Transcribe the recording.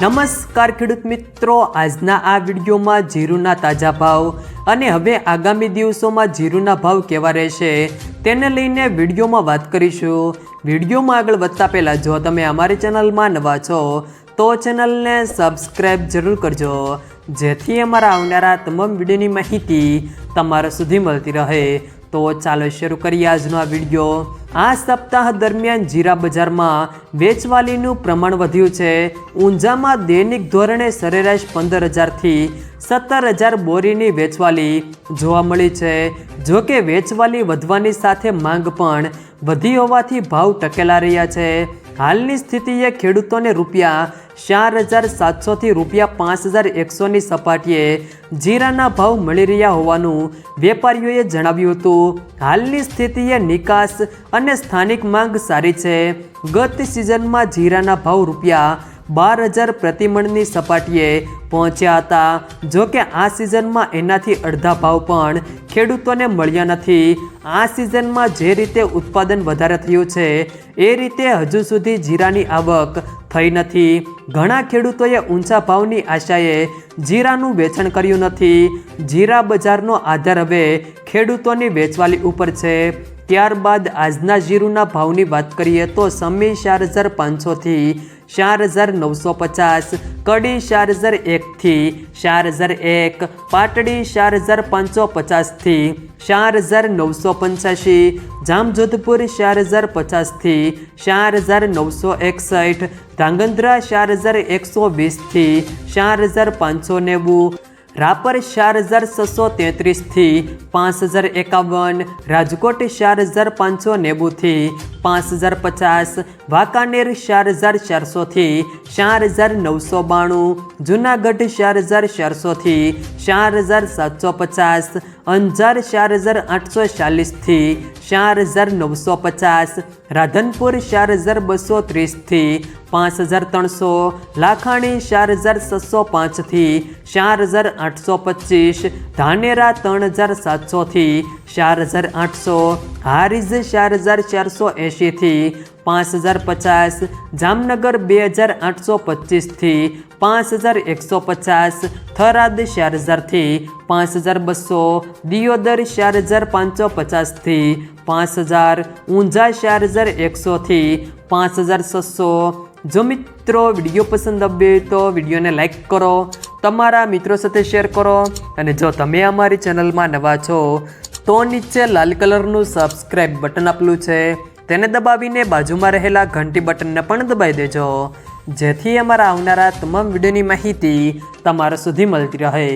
નમસ્કાર ખેડૂત મિત્રો. આજના આ વિડીયોમાં જીરુના તાજા ભાવ અને હવે આગામી દિવસોમાં જીરુના ભાવ કેવા રહેશે તેને લઈને વિડીયોમાં વાત કરીશું. વિડીયોમાં આગળ વધતા પહેલાં જો તમે અમારી ચેનલમાં નવા છો, તો ચેનલને સબસ્ક્રાઈબ જરૂર કરજો, જેથી અમારા આવનારા તમામ વિડીયોની માહિતી તમારા સુધી મળતી રહે. તો ચાલો શરૂ કરીએ આજનો આ વીડિયો. આ સપ્તાહ દરમિયાન જીરા બજારમાં વેચવાલીનું પ્રમાણ વધ્યું છે. ઊંઝામાં દૈનિક ધોરણે સરેરાશ પંદર હજારથી સત્તર હજાર બોરીની વેચવાલી જોવા મળી છે. જો કે વેચવાલી વધવાની સાથે માંગ પણ વધી હોવાથી ભાવ ટકેલા રહ્યા છે. હાલની સ્થિતિએ ખેડૂતોને રૂપિયા ચાર હજાર સાતસોથી રૂપિયા પાંચ હજાર એકસોની સપાટીએ જીરાના ભાવ મળી રહ્યા હોવાનું વેપારીઓએ જણાવ્યું હતું. હાલની સ્થિતિએ નિકાસ અને સ્થાનિક માંગ સારી છે. ગત સિઝનમાં જીરાના ભાવ રૂપિયા બાર હજાર પ્રતિમણની સપાટીએ પહોંચ્યા હતા. જો કે આ સિઝનમાં એનાથી અડધા ભાવ પણ ખેડૂતોને મળ્યા નથી. આ સિઝનમાં જે રીતે ઉત્પાદન વધારે થયું છે, એ રીતે હજુ સુધી જીરાની આવક થઈ નથી. ઘણા ખેડૂતોએ ઊંચા ભાવની આશાએ જીરાનું વેચાણ કર્યું નથી. જીરા બજારનો આધાર હવે ખેડૂતોની વેચવાલી ઉપર છે. ત્યારબાદ આજના જીરુના ભાવની વાત કરીએ તો સમી ચાર હજાર પાંચસોથી ચાર હજાર નવસો પચાસ, કડી ચાર હજાર એકથી ચાર હજાર એક, પાટડી ચાર હજાર પાંચસો પચાસથી ચાર હજાર નવસો પંચ્યાસી, જામજોધપુર ચાર હજાર પચાસથી ચાર હજાર નવસો એકસઠ, ધાંગધ્રા ચાર હજાર એકસો વીસથી ચાર હજાર પાંચસો નેવું રાપર ચાર હજાર છસો તેત્રીસથી પાંચ હજાર એકાવન, રાજકોટ ચાર હજાર પાંચસો નેવુંથી પાંચ હજાર પચાસ, વાંકાનેર ચાર હજાર ચારસોથી ચાર હજાર નવસો બાણું, જુનાગઢ ચાર હજાર ચારસોથી ચાર હજાર સાતસો પચાસ, અંજાર ચાર હજાર આઠસો ચાલીસથી ચાર હજાર નવસો પચાસ, રાધનપુર ચાર હજાર બસો ત્રીસથી પાંચ હજાર ત્રણસો, લાખાણી ચાર હજાર છસો પાંચથી ચાર હજાર આઠસો પચીસ, ધાનેરા ત્રણ હજાર સાતસોથી ચાર હજાર આઠસો હારીજ ચાર હજાર ચારસો એંશીથી પાંચ હજાર પચાસ, જામનગર બે હજાર આઠસો પચીસથી પાંચ હજાર એકસો પચાસ, થરાદ ચાર હજારથી પાંચ હજાર બસો, દિયોદર ચાર હજાર પાંચસો પચાસથી પાંચ હજાર, ઊંઝા ચાર હજાર એકસોથી પાંચ હજાર છસો. જો મિત્રો વીડિયો પસંદ આવ્યો તો વિડીયોને લાઇક કરો, તમારા મિત્રો સાથે શેર કરો અને જો તમે અમારી ચેનલમાં નવા છો તો નીચે લાલ કલરનું સબસ્ક્રાઈબ બટન આપેલું છે, તેને દબાવીને બાજુમાં રહેલા ઘંટી બટનને પણ દબાવી દેજો, જેથી અમારા આવનારા તમામ વિડીયોની માહિતી તમારા સુધી મળતી રહે.